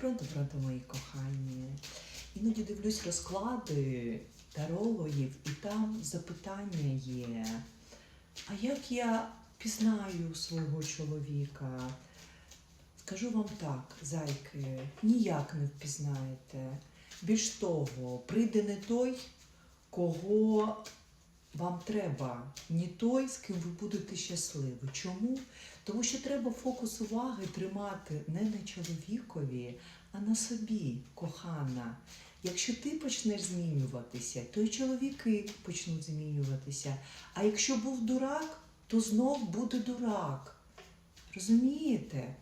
Пронто, пронто, мої кохані. Іноді дивлюсь розклади тарологів, і там запитання є. А як я пізнаю свого чоловіка? Скажу вам так, зайки, ніяк не впізнаєте. Більш того, прийде не той, кого вам треба, не той, з ким ви будете щасливі. Чому? Тому що треба фокус уваги тримати не на чоловікові, а на собі, кохана. Якщо ти почнеш змінюватися, то й чоловіки почнуть змінюватися. А якщо був дурак, то знов буде дурак. Розумієте?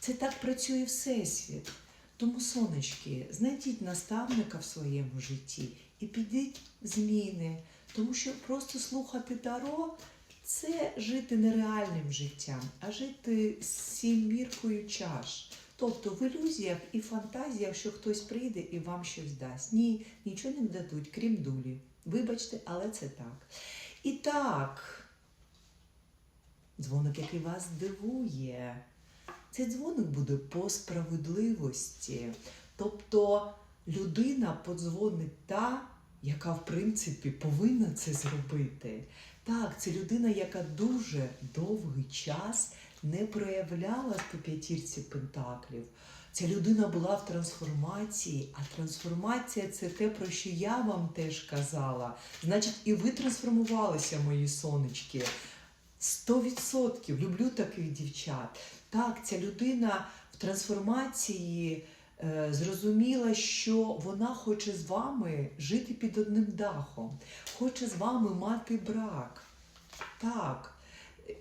Це так працює Всесвіт. Тому, сонечки, знайдіть наставника в своєму житті і підіть зміни. Тому що просто слухати Таро це жити не реальним життям, а жити з сіміркою чаш. Тобто в ілюзіях і фантазіях, що хтось прийде і вам щось дасть. Ні, нічого не дадуть, крім дулі. Вибачте, але це так. І так, дзвоник, який вас дивує. Цей дзвоник буде по справедливості. Тобто людина подзвонить та, яка в принципі повинна це зробити. Так, це людина, яка дуже довгий час не проявлялась по п'ятірці пентаклів. Ця людина була в трансформації, а трансформація це те, про що я вам теж казала. Значить, і ви трансформувалися, мої сонечки. Сто відсотків люблю таких дівчат. Так, ця людина в трансформації зрозуміла, що вона хоче з вами жити під одним дахом, хоче з вами мати брак. Так.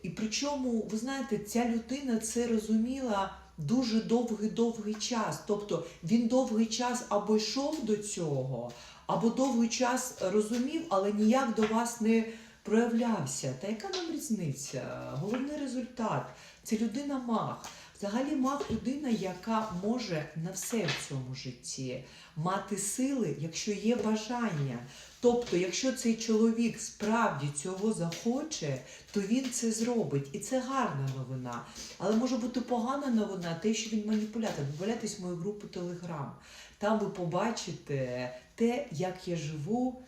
І причому, ви знаєте, ця людина це розуміла дуже довгий-довгий час. Тобто він довгий час або йшов до цього, або довгий час розумів, але ніяк до вас не проявлявся. Та яка нам різниця? Головний результат це людина маг. Взагалі маг людина, яка може на все в цьому житті мати сили, якщо є бажання. Тобто, якщо цей чоловік справді цього захоче, то він це зробить. І це гарна новина. Але може бути погана новина, те, що він маніпулятор. Добавляйтесь в мою групу Телеграм. Там ви побачите те, як я живу.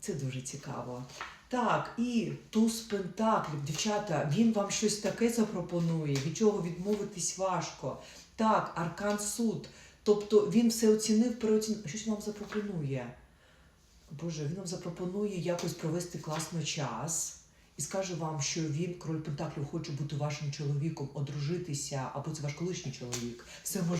Це дуже цікаво. Так, і туз пентаклів, дівчата, він вам щось таке запропонує, від чого відмовитись важко. Так, аркан суд. Тобто він все оцінив, переоцінив. Щось вам запропонує. Боже, він вам запропонує якось провести класно час і скаже вам, що він, король Пентаклів, хоче бути вашим чоловіком, одружитися, або це ваш колишній чоловік. Все може.